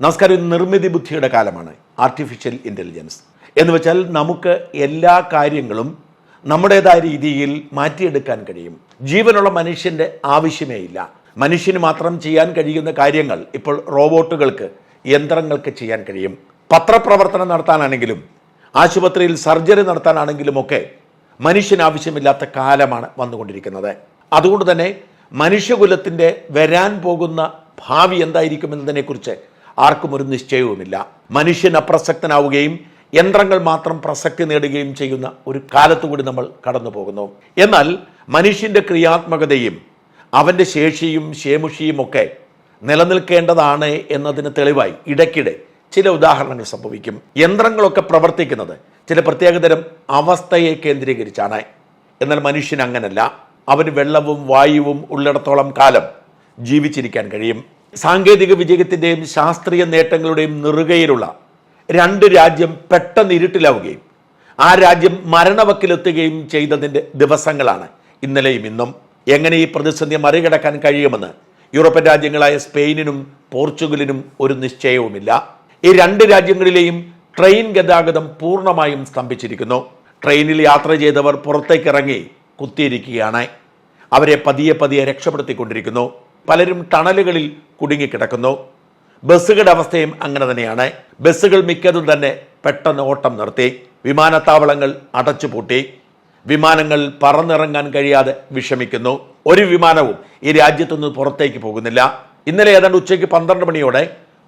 നമസ്കാരം നിർമ്മിതി ബുദ്ധിയുടെ കാലമാണ്. ആർട്ടിഫിഷ്യൽ ഇന്റലിജൻസ് എന്ന് വെച്ചാൽ നമുക്ക് എല്ലാ കാര്യങ്ങളും നമ്മുടേതായ രീതിയിൽ മാറ്റിയെടുക്കാൻ കഴിയും. ജീവനുള്ള മനുഷ്യന്റെ ആവശ്യമേ ഇല്ല. മനുഷ്യന് മാത്രം ചെയ്യാൻ കഴിയുന്ന കാര്യങ്ങൾ ഇപ്പോൾ റോബോട്ടുകൾക്ക് യന്ത്രങ്ങൾക്ക് ചെയ്യാൻ കഴിയും. പത്രപ്രവർത്തനം നടത്താനാണെങ്കിലും ആശുപത്രിയിൽ സർജറി നടത്താനാണെങ്കിലുമൊക്കെ മനുഷ്യന് ആവശ്യമില്ലാത്ത കാലമാണ് വന്നുകൊണ്ടിരിക്കുന്നത്. അതുകൊണ്ട് തന്നെ മനുഷ്യകുലത്തിന്റെ വരാൻ പോകുന്ന ഭാവി എന്തായിരിക്കും എന്നതിനെക്കുറിച്ച് ആർക്കും ഒരു നിശ്ചയവുമില്ല. മനുഷ്യൻ അപ്രസക്തനാവുകയും യന്ത്രങ്ങൾ മാത്രം പ്രസക്തി നേടുകയും ചെയ്യുന്ന ഒരു കാലത്തുകൂടി നമ്മൾ കടന്നു പോകുന്നു എന്നാൽ മനുഷ്യന്റെ ക്രിയാത്മകതയും അവന്റെ ശേഷിയും ശേമുഷിയും ഒക്കെ നിലനിൽക്കേണ്ടതാണ് എന്നതിന് തെളിവായി ഇടയ്ക്കിടെ ചില ഉദാഹരണങ്ങൾ സംഭവിക്കും. യന്ത്രങ്ങളൊക്കെ പ്രവർത്തിക്കുന്നത് ചില പ്രത്യേകതരം അവസ്ഥയെ കേന്ദ്രീകരിച്ചാണ്. എന്നാൽ മനുഷ്യൻ അങ്ങനല്ല. അവന് വെള്ളവും വായുവും ഉള്ളിടത്തോളം കാലം ജീവിച്ചിരിക്കാൻ കഴിയും. സാങ്കേതിക വിജയത്തിന്റെയും ശാസ്ത്രീയ നേട്ടങ്ങളുടെയും നെറുകയിലുള്ള രണ്ട് രാജ്യം പെട്ടെന്ന് ഇരുട്ടിലാവുകയും ആ രാജ്യം മരണവക്കിലെത്തുകയും ചെയ്തതിന്റെ ദിവസങ്ങളാണ് ഇന്നലെയും ഇന്നും. എങ്ങനെ ഈ പ്രതിസന്ധി മറികടക്കാൻ കഴിയുമെന്ന് യൂറോപ്യൻ രാജ്യങ്ങളായ സ്പെയിനിനും പോർച്ചുഗലിനും ഒരു നിശ്ചയവുമില്ല. ഈ രണ്ട് രാജ്യങ്ങളിലെയും ട്രെയിൻ ഗതാഗതം പൂർണമായും സ്തംഭിച്ചിരിക്കുന്നു. ട്രെയിനിൽ യാത്ര ചെയ്തവർ പുറത്തേക്കിറങ്ങി കുത്തിയിരിക്കുകയാണ്. അവരെ പതിയെ പതിയെ രക്ഷപ്പെടുത്തിക്കൊണ്ടിരിക്കുന്നു. പലരും ടണലുകളിൽ കുടുങ്ങിക്കിടക്കുന്നു. ബസ്സുകളുടെ അവസ്ഥയും അങ്ങനെ തന്നെയാണ്. ബസ്സുകൾ മിക്കതും തന്നെ പെട്ടെന്ന് ഓട്ടം നിർത്തി. വിമാനത്താവളങ്ങൾ അടച്ചുപൂട്ടി. വിമാനങ്ങൾ പറന്നിറങ്ങാൻ കഴിയാതെ വിഷമിക്കുന്നു. ഒരു വിമാനവും ഈ രാജ്യത്തുനിന്ന് പുറത്തേക്ക് പോകുന്നില്ല. ഇന്നലെ ഏതാണ്ട് ഉച്ചയ്ക്ക് പന്ത്രണ്ട് മണിയോടെ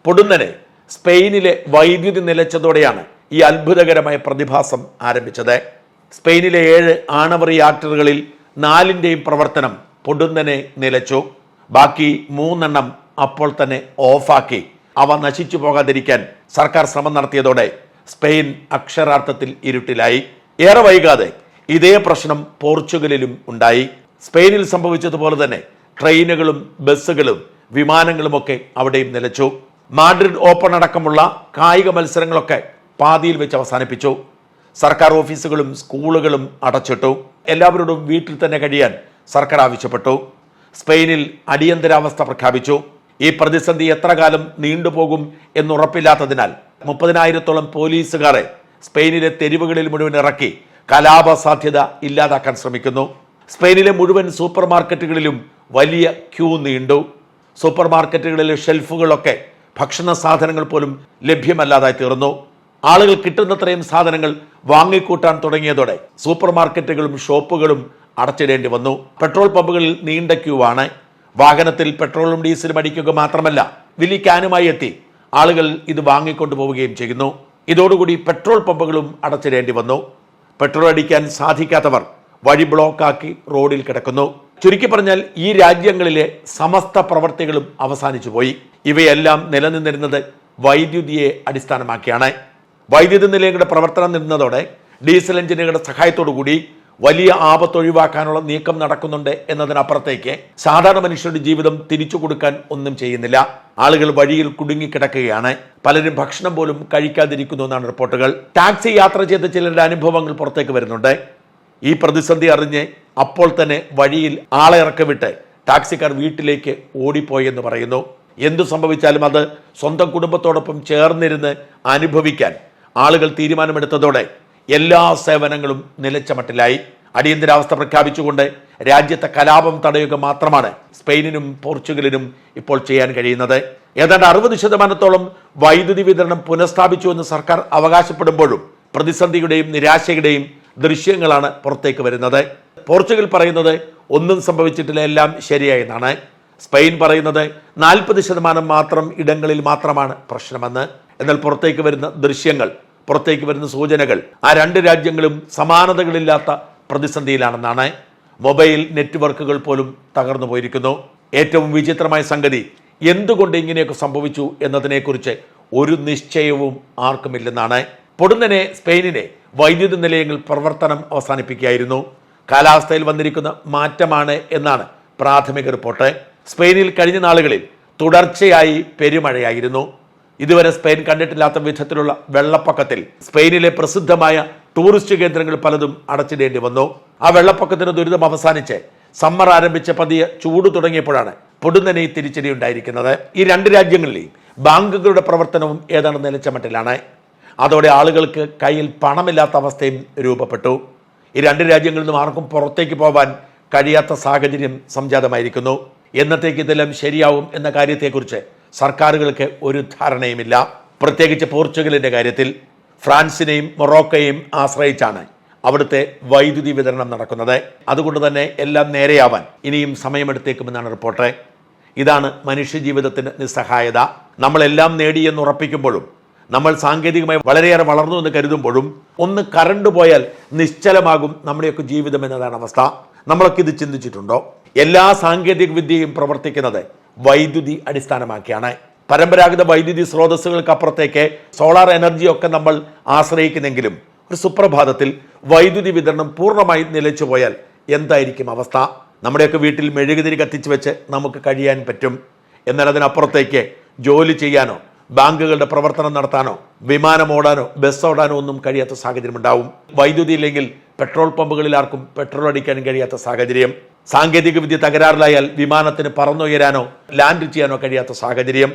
പൊടുന്നനെ സ്പെയിനിലെ വൈദ്യുതി നിലച്ചതോടെയാണ് ഈ അത്ഭുതകരമായ പ്രതിഭാസം ആരംഭിച്ചത്. സ്പെയിനിലെ ഏഴ് ആണവ റിയാക്ടറുകളിൽ നാലിന്റെയും പ്രവർത്തനം പൊടുന്നനെ നിലച്ചു. ബാക്കി മൂന്നെണ്ണം അപ്പോൾ തന്നെ ഓഫാക്കി. അവ നശിച്ചു പോകാതിരിക്കാൻ സർക്കാർ ശ്രമം നടത്തിയതോടെ സ്പെയിൻ അക്ഷരാർത്ഥത്തിൽ ഇരുട്ടിലായി. ഏറെ വൈകാതെ ഇതേ പ്രശ്നം പോർച്ചുഗലിലും ഉണ്ടായി. സ്പെയിനിൽ സംഭവിച്ചതുപോലെ തന്നെ ട്രെയിനുകളും ബസ്സുകളും വിമാനങ്ങളുമൊക്കെ അവിടെയും നിലച്ചു. മാഡ്രിഡ് ഓപ്പൺ അടക്കമുള്ള കായിക മത്സരങ്ങളൊക്കെ പാതിയിൽ വെച്ച് അവസാനിപ്പിച്ചു. സർക്കാർ ഓഫീസുകളും സ്കൂളുകളും അടച്ചിട്ടു. എല്ലാവരോടും വീട്ടിൽ തന്നെ കഴിയാൻ സർക്കാർ ആവശ്യപ്പെട്ടു. സ്പെയിനിൽ അടിയന്തരാവസ്ഥ പ്രഖ്യാപിച്ചു. ഈ പ്രതിസന്ധി എത്ര കാലം നീണ്ടുപോകും എന്നുറപ്പില്ലാത്തതിനാൽ മുപ്പതിനായിരത്തോളം പോലീസുകാരെ സ്പെയിനിലെ തെരുവുകളിൽ മുഴുവൻ ഇറക്കി കലാപ സാധ്യത ഇല്ലാതാക്കാൻ ശ്രമിക്കുന്നു. സ്പെയിനിലെ മുഴുവൻ സൂപ്പർ മാർക്കറ്റുകളിലും വലിയ ക്യൂ നീണ്ടു. സൂപ്പർ മാർക്കറ്റുകളിലെ ഷെൽഫുകളൊക്കെ ഭക്ഷണ സാധനങ്ങൾ പോലും ലഭ്യമല്ലാതായി തീർന്നു. ആളുകൾ കിട്ടുന്നത്രയും സാധനങ്ങൾ വാങ്ങിക്കൂട്ടാൻ തുടങ്ങിയതോടെ സൂപ്പർ മാർക്കറ്റുകളും ഷോപ്പുകളും അടച്ചിടേണ്ടി വന്നു. പെട്രോൾ പമ്പുകളിൽ നീണ്ട ക്യൂവാണ്. വാഹനത്തിൽ പെട്രോളും ഡീസലും അടിക്കുക മാത്രമല്ല വലിയ ക്യാനുമായി എത്തി. ആളുകൾ ഇത് വാങ്ങിക്കൊണ്ടു പോവുകയും ചെയ്യുന്നു. ഇതോടുകൂടി പെട്രോൾ പമ്പുകളും അടച്ചിടേണ്ടി വന്നു. പെട്രോൾ അടിക്കാൻ സാധിക്കാത്തവർ വഴി ബ്ലോക്കാക്കി റോഡിൽ കിടക്കുന്നു. ചുരുക്കി പറഞ്ഞാൽ ഈ രാജ്യങ്ങളിലെ സമസ്ത പ്രവർത്തികളും അവസാനിച്ചു പോയി. ഇവയെല്ലാം നിലനിന്നിരുന്നത് വൈദ്യുതിയെ അടിസ്ഥാനമാക്കിയാണ്. വൈദ്യുതി നിലയങ്ങളുടെ പ്രവർത്തനം നിന്നതോടെ ഡീസൽ എഞ്ചിനുകളുടെ സഹായത്തോടു കൂടി വലിയ ആപത്തൊഴിവാക്കാനുള്ള നീക്കം നടക്കുന്നുണ്ട് എന്നതിനപ്പുറത്തേക്ക് സാധാരണ മനുഷ്യരുടെ ജീവിതം തിരിച്ചു കൊടുക്കാൻ ഒന്നും ചെയ്യുന്നില്ല. ആളുകൾ വഴിയിൽ കുടുങ്ങിക്കിടക്കുകയാണ്. പലരും ഭക്ഷണം പോലും കഴിക്കാതിരിക്കുന്നു എന്നാണ് റിപ്പോർട്ടുകൾ. ടാക്സി യാത്ര ചെയ്ത ചിലരുടെ അനുഭവങ്ങൾ പുറത്തേക്ക് വരുന്നുണ്ട്. ഈ പ്രതിസന്ധി അറിഞ്ഞ് അപ്പോൾ തന്നെ വഴിയിൽ ആളെ ഇറക്കിവിട്ട് ടാക്സിക്കാർ വീട്ടിലേക്ക് ഓടിപ്പോയെന്ന് പറയുന്നു. എന്തു സംഭവിച്ചാലും അത് സ്വന്തം കുടുംബത്തോടൊപ്പം ചേർന്നിരുന്ന് അനുഭവിക്കാൻ ആളുകൾ തീരുമാനമെടുത്തതോടെ എല്ലാ സേവനങ്ങളും നിലച്ച മട്ടിലായി. അടിയന്തരാവസ്ഥ പ്രഖ്യാപിച്ചുകൊണ്ട് രാജ്യത്തെ കലാപം തടയുക മാത്രമാണ് സ്പെയിനിനും പോർച്ചുഗലിനും ഇപ്പോൾ ചെയ്യാൻ കഴിയുന്നത്. ഏതാണ്ട് അറുപത് ശതമാനത്തോളം വൈദ്യുതി വിതരണം പുനഃസ്ഥാപിച്ചു എന്ന് സർക്കാർ അവകാശപ്പെടുമ്പോഴും പ്രതിസന്ധിയുടെയും നിരാശയുടെയും ദൃശ്യങ്ങളാണ് പുറത്തേക്ക് വരുന്നത്. പോർച്ചുഗൽ പറയുന്നത് ഒന്നും സംഭവിച്ചിട്ടില്ല എല്ലാം ശരിയായെന്നാണ്. സ്പെയിൻ പറയുന്നത് നാൽപ്പത് ശതമാനം മാത്രം ഇടങ്ങളിൽ മാത്രമാണ് പ്രശ്നമെന്ന്. എന്നാൽ പുറത്തേക്ക് വരുന്ന ദൃശ്യങ്ങൾ പുറത്തേക്ക് വരുന്ന സൂചനകൾ. ആ രണ്ട് രാജ്യങ്ങളും സമാനതകളില്ലാത്ത പ്രതിസന്ധിയിലാണെന്നാണ് മൊബൈൽ നെറ്റ്വർക്കുകൾ പോലും തകർന്നു പോയിരിക്കുന്നു. ഏറ്റവും വിചിത്രമായ സംഗതി എന്തുകൊണ്ട് ഇങ്ങനെയൊക്കെ സംഭവിച്ചു എന്നതിനെക്കുറിച്ച് ഒരു നിശ്ചയവും ആർക്കുമില്ലെന്നാണ്. പൊടുന്നനെ സ്പെയിനിലെ വൈദ്യുതി നിലയങ്ങൾ പ്രവർത്തനം അവസാനിപ്പിക്കുകയായിരുന്നു. കാലാവസ്ഥയിൽ വന്നിരിക്കുന്ന മാറ്റമാണ് എന്നാണ് പ്രാഥമിക റിപ്പോർട്ട്. സ്പെയിനിൽ കഴിഞ്ഞ നാളുകളിൽ തുടർച്ചയായി പെരുമഴയായിരുന്നു. ഇതുവരെ സ്പെയിൻ കണ്ടിട്ടില്ലാത്ത വിധത്തിലുള്ള വെള്ളപ്പൊക്കത്തിൽ സ്പെയിനിലെ പ്രസിദ്ധമായ ടൂറിസ്റ്റ് കേന്ദ്രങ്ങൾ പലതും അടച്ചിടേണ്ടി വന്നു. ആ വെള്ളപ്പൊക്കത്തിന് ദുരിതം അവസാനിച്ച് സമ്മർ ആരംഭിച്ച പതിയെ ചൂട് തുടങ്ങിയപ്പോഴാണ് പൊടുന്നനെ തിരിച്ചടി ഉണ്ടായിരിക്കുന്നത്. ഈ രണ്ട് രാജ്യങ്ങളിലെയും ബാങ്കുകളുടെ പ്രവർത്തനവും ഏതാണ്ട് നിലച്ച മട്ടിലാണ്. അതോടെ ആളുകൾക്ക് കയ്യിൽ പണമില്ലാത്ത അവസ്ഥയും രൂപപ്പെട്ടു. ഈ രണ്ട് രാജ്യങ്ങളിൽ നിന്നും ആർക്കും പുറത്തേക്ക് പോകാൻ കഴിയാത്ത സാഹചര്യം സംജാതമായിരിക്കുന്നു. എന്നത്തേക്ക് ഇതെല്ലാം ശരിയാവും എന്ന കാര്യത്തെക്കുറിച്ച് സർക്കാരുകൾക്ക് ഒരു ധാരണയുമില്ല. പ്രത്യേകിച്ച് പോർച്ചുഗലിന്റെ കാര്യത്തിൽ ഫ്രാൻസിനെയും മൊറോക്കയെയും ആശ്രയിച്ചാണ് അവിടുത്തെ വൈദ്യുതി വിതരണം നടക്കുന്നത്. അതുകൊണ്ട് തന്നെ എല്ലാം നേരെയാവാൻ ഇനിയും സമയമെടുത്തേക്കുമെന്നാണ് റിപ്പോർട്ട്. ഇതാണ് മനുഷ്യജീവിതത്തിന് നിസ്സഹായത. നമ്മളെല്ലാം നേടിയെന്ന് ഉറപ്പിക്കുമ്പോഴും നമ്മൾ സാങ്കേതികമായി വളരെയേറെ വളർന്നു എന്ന് കരുതുമ്പോഴും ഒന്ന് കറണ്ട് പോയാൽ നിശ്ചലമാകും നമ്മുടെയൊക്കെ ജീവിതം എന്നതാണ് അവസ്ഥ. നമ്മളൊക്കെ ഇത് ചിന്തിച്ചിട്ടുണ്ടോ? എല്ലാ സാങ്കേതിക വിദ്യയും പ്രവർത്തിക്കുന്നത് വൈദ്യുതി അടിസ്ഥാനമാക്കിയാണ്. പരമ്പരാഗത വൈദ്യുതി സ്രോതസ്സുകൾക്കപ്പുറത്തേക്ക് സോളാർ എനർജിയൊക്കെ നമ്മൾ ആശ്രയിക്കുന്നെങ്കിലും ഒരു സുപ്രഭാതത്തിൽ വൈദ്യുതി വിതരണം പൂർണമായി നിലച്ചു പോയാൽ എന്തായിരിക്കും അവസ്ഥ? നമ്മുടെയൊക്കെ വീട്ടിൽ മെഴുകുതിരി കത്തിച്ചു വെച്ച് നമുക്ക് കഴിയാൻ പറ്റും. എന്നാൽ അതിനപ്പുറത്തേക്ക് ജോലി ചെയ്യാനോ ബാങ്കുകളുടെ പ്രവർത്തനം നടത്താനോ വിമാനം ഓടാനോ ബസ് ഓടാനോ ഒന്നും കഴിയാത്ത സാഹചര്യം ഉണ്ടാവും വൈദ്യുതി ഇല്ലെങ്കിൽ പെട്രോൾ പമ്പുകളിൽ ആർക്കും പെട്രോൾ അടിക്കാനും കഴിയാത്ത സാഹചര്യം. സാങ്കേതിക വിദ്യ തകരാറിലായാൽ വിമാനത്തിന് പറന്നുയരാനോ ലാൻഡ് ചെയ്യാനോ കഴിയാത്ത സാഹചര്യം.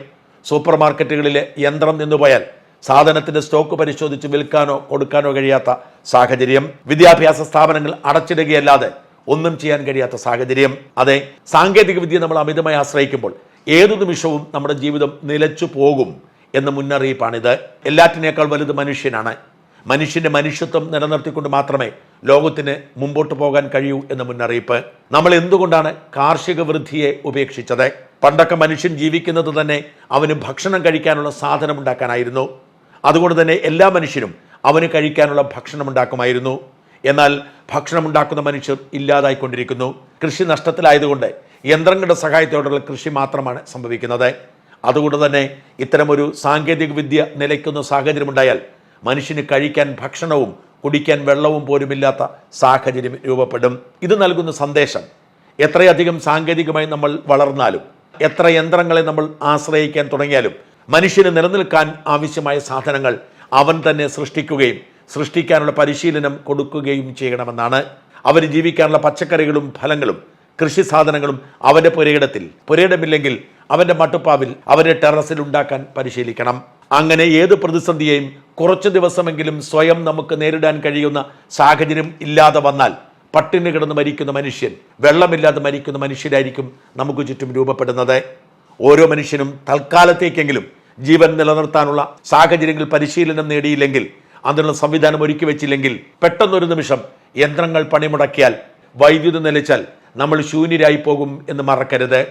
സൂപ്പർ മാർക്കറ്റുകളിലെ യന്ത്രം നിന്നുപോയാൽ സാധനത്തിന്റെ സ്റ്റോക്ക് പരിശോധിച്ച് വിൽക്കാനോ കൊടുക്കാനോ കഴിയാത്ത സാഹചര്യം. വിദ്യാഭ്യാസ സ്ഥാപനങ്ങൾ അടച്ചിടുകയല്ലാതെ ഒന്നും ചെയ്യാൻ കഴിയാത്ത സാഹചര്യം. അതെ സാങ്കേതികവിദ്യ നമ്മൾ അമിതമായി ആശ്രയിക്കുമ്പോൾ ഏതു നിമിഷവും നമ്മുടെ ജീവിതം നിലച്ചു പോകും എന്ന മുന്നറിയിപ്പാണിത്. എല്ലാറ്റിനേക്കാൾ വലുത് മനുഷ്യനാണ്. മനുഷ്യന്റെ മനുഷ്യത്വം നിലനിർത്തിക്കൊണ്ട് മാത്രമേ ലോകത്തിന് മുമ്പോട്ട് പോകാൻ കഴിയൂ എന്ന മുന്നറിയിപ്പ്. നമ്മൾ എന്തുകൊണ്ടാണ് കാർഷിക വൃദ്ധിയെ ഉപേക്ഷിച്ചത്? പണ്ടൊക്കെ മനുഷ്യൻ ജീവിക്കുന്നത് തന്നെ അവന് ഭക്ഷണം കഴിക്കാനുള്ള സാധനം ഉണ്ടാക്കാനായിരുന്നു. അതുകൊണ്ട് തന്നെ എല്ലാ മനുഷ്യരും അവന് കഴിക്കാനുള്ള ഭക്ഷണം ഉണ്ടാക്കുമായിരുന്നു. എന്നാൽ ഭക്ഷണം ഉണ്ടാക്കുന്ന മനുഷ്യർ ഇല്ലാതായിക്കൊണ്ടിരിക്കുന്നു. കൃഷി നഷ്ടത്തിലായതുകൊണ്ട് യന്ത്രങ്ങളുടെ സഹായത്തോടുള്ള കൃഷി മാത്രമാണ് സംഭവിക്കുന്നത്. അതുകൊണ്ട് തന്നെ ഇത്തരമൊരു സാങ്കേതിക വിദ്യ നിലയ്ക്കുന്ന സാഹചര്യമുണ്ടായാൽ മനുഷ്യന് കഴിക്കാൻ ഭക്ഷണവും കുടിക്കാൻ വെള്ളവും പോലുമില്ലാത്ത സാഹചര്യം രൂപപ്പെടും. ഇത് നൽകുന്ന സന്ദേശം എത്രയധികം സാങ്കേതികമായി നമ്മൾ വളർന്നാലും എത്ര യന്ത്രങ്ങളെ നമ്മൾ ആശ്രയിക്കാൻ തുടങ്ങിയാലും മനുഷ്യന് നിലനിൽക്കാൻ ആവശ്യമായ സാധനങ്ങൾ അവൻ തന്നെ സൃഷ്ടിക്കുകയും സൃഷ്ടിക്കാനുള്ള പരിശീലനം കൊടുക്കുകയും ചെയ്യണമെന്നാണ്. അവർ ജീവിക്കാനുള്ള പച്ചക്കറികളും ഫലങ്ങളും കൃഷി സാധനങ്ങളും അവന്റെ പുരയിടത്തിൽ പുരയിടമില്ലെങ്കിൽ അവന്റെ മട്ടുപ്പാവിൽ അവന്റെ ടെറസിൽ ഉണ്ടാക്കാൻ പരിശീലിക്കണം. അങ്ങനെ ഏത് പ്രതിസന്ധിയെയും കുറച്ച് ദിവസമെങ്കിലും സ്വയം നമുക്ക് നേരിടാൻ കഴിയുന്ന സാഹചര്യം ഇല്ലാതെ വന്നാൽ പട്ടിണി കിടന്ന് മരിക്കുന്ന മനുഷ്യൻ വെള്ളമില്ലാതെ മരിക്കുന്ന മനുഷ്യരായിരിക്കും നമുക്ക് ചുറ്റും രൂപപ്പെടുന്നത്. ഓരോ മനുഷ്യനും തൽക്കാലത്തേക്കെങ്കിലും ജീവൻ നിലനിർത്താനുള്ള സാഹചര്യങ്ങൾ പരിശീലനം നേടിയില്ലെങ്കിൽ അതിനുള്ള സംവിധാനം ഒരുക്കി വെച്ചില്ലെങ്കിൽ പെട്ടെന്നൊരു നിമിഷം യന്ത്രങ്ങൾ പണിമുടക്കിയാൽ വൈദ്യുതി നിലച്ചാൽ നമ്മൾ ശൂന്യരായി പോകും എന്ന് മറക്കരുത്.